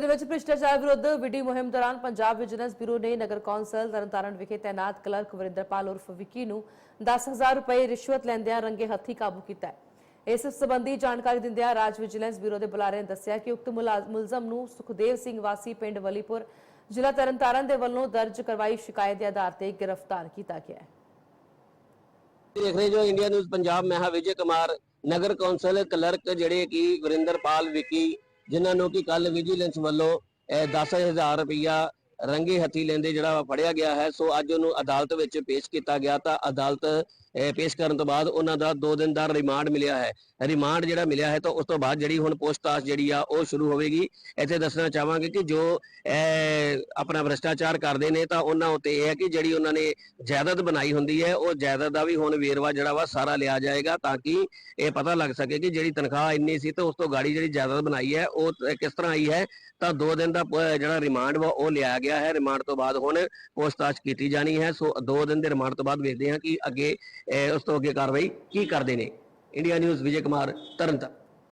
ਸੂਬੇ ਦੇ ਵਿੱਚ ਭ੍ਰਿਸ਼ਟਾਚਾਰ ਵਿਰੁੱਧ ਵਿੱਢੀ ਮੁਹਿੰਮ ਦੌਰਾਨ ਪੰਜਾਬ ਵਿਜੀਲੈਂਸ ਬਿਊਰੋ ਨੇ ਨਗਰ ਕੌਂਸਲ ਤਰਨਤਾਰਨ ਵਿਖੇ ਤਾਇਨਾਤ ਕਲਰਕ ਵਰਿੰਦਰਪਾਲ ਉਰਫ ਵਿੱਕੀ ਨੂੰ 10000 ਰੁਪਏ ਰਿਸ਼ਵਤ ਲੈਂਦਿਆਂ ਰੰਗੇ ਹੱਥੀ ਕਾਬੂ ਕੀਤਾ ਇਸ ਸੰਬੰਧੀ ਜਾਣਕਾਰੀ ਦਿੰਦਿਆਂ ਰਾਜ ਵਿਜੀਲੈਂਸ ਬਿਊਰੋ ਦੇ ਬੁਲਾਰੇ ਨੇ ਦੱਸਿਆ ਕਿ ਉਕਤ ਮੁਲਜ਼ਮ ਨੂੰ ਸੁਖਦੇਵ ਸਿੰਘ ਵਾਸੀ ਪਿੰਡ ਵਲੀਪੁਰ, ਜ਼ਿਲ੍ਹਾ ਤਰਨਤਾਰਨ ਦੇ ਵੱਲੋਂ ਦਰਜ ਕਰਵਾਈ ਸ਼ਿਕਾਇਤ ਦੇ ਆਧਾਰ ਤੇ ਗ੍ਰਿਫਤਾਰ ਕੀਤਾ ਗਿਆ ਹੈ। ਦੇਖ ਰਹੇ ਜੋ ਇੰਡੀਆ ਨਿਊਜ਼ ਪੰਜਾਬ, ਮੈਂ ਹਾਂ ਵਿਜੇ ਕੁਮਾਰ, ਨਗਰ ਕੌਂਸਲ ਕਲਰਕ ਜਿਹੜੇ ਕਿ ਵਰਿੰਦਰਪਾਲ, ਵਿੱਕੀ ਜਿਨ੍ਹਾਂ ਨੂੰ ਕਿ ਕੱਲ ਵਿਜੀਲੈਂਸ ਵੱਲੋਂ ਅਹ, 10000 ਰੁਪਇਆ ਰੰਗੇ ਹੱਥੀ ਲੈਂਦੇ ਜਿਹੜਾ ਫੜਿਆ ਗਿਆ ਹੈ। ਸੋ ਅੱਜ ਉਹਨੂੰ ਅਦਾਲਤ ਵਿੱਚ ਪੇਸ਼ ਕੀਤਾ ਗਿਆ ਤਾਂ ਅਦਾਲਤ ਪੇਸ਼ ਕਰਨ ਤੋਂ ਬਾਅਦ ਉਹਨਾਂ ਦਾ 2 ਦਿਨ ਦਾ ਰਿਮਾਂਡ ਮਿਲਿਆ ਹੈ। ਰਿਮਾਂਡ ਜਿਹੜਾ ਮਿਲਿਆ ਹੈ ਤਾਂ ਉਸ ਤੋਂ ਬਾਅਦ ਜਿਹੜੀ ਹੁਣ ਪੁੱਛਤਾਛ ਜਿਹੜੀ ਆ ਉਹ ਸ਼ੁਰੂ ਹੋਵੇਗੀ। ਇੱਥੇ ਦੱਸਣਾ ਚਾਹਾਂਗੇ ਕਿ ਜੋ ਅਹ, ਆਪਣਾ ਭ੍ਰਿਸ਼ਟਾਚਾਰ ਕਰਦੇ ਨੇ ਤਾਂ ਉਹਨਾਂ ਉੱਤੇ ਇਹ ਹੈ ਕਿ ਜਿਹੜੀ ਉਹਨਾਂ ਨੇ ਜਾਇਦਾਦ ਬਣਾਈ ਹੁੰਦੀ ਹੈ ਉਹ ਜਾਇਦਾਦ ਦਾ ਵੀ ਹੁਣ ਵੇਰਵਾ ਜਿਹੜਾ ਵਾ ਸਾਰਾ ਲਿਆ ਜਾਏਗਾ ਤਾਂ ਕਿ ਇਹ ਪਤਾ ਲੱਗ ਸਕੇ ਕਿ ਜਿਹੜੀ ਤਨਖਾਹ ਇੰਨੀ ਸੀ ਤੇ ਉਸ ਤੋਂ ਗਾੜੀ ਜਿਹੜੀ ਜਾਇਦਾਦ ਬਣਾਈ ਹੈ ਉਹ ਕਿਸ ਤਰ੍ਹਾਂ ਆਈ ਹੈ। ਤਾਂ 2 ਦਿਨ ਦਾ ਜਿਹੜਾ ਰਿਮਾਂਡ ਵਾ ਉਹ ਲਿਆ ਗਿਆ ਹੈ ਰਿਮਾਂਡ ਤੋਂ ਬਾਅਦ ਹੁਣ ਪੁੱਛਤਾਛ ਕੀਤੀ ਜਾਣੀ ਹੈ। ਸੋ 2 ਦਿਨ ਦੇ ਰਿਮਾਂਡ ਤੋਂ ਬਾਅਦ ਵੇਖਦੇ ਹਾਂ ਕਿ ਅੱਗੇ ਅਹ, ਉਸ ਤੋਂ ਅੱਗੇ ਕਾਰਵਾਈ ਕੀ ਕਰਦੇ ਨੇ। India news Vijay Kumar Tarn Taran.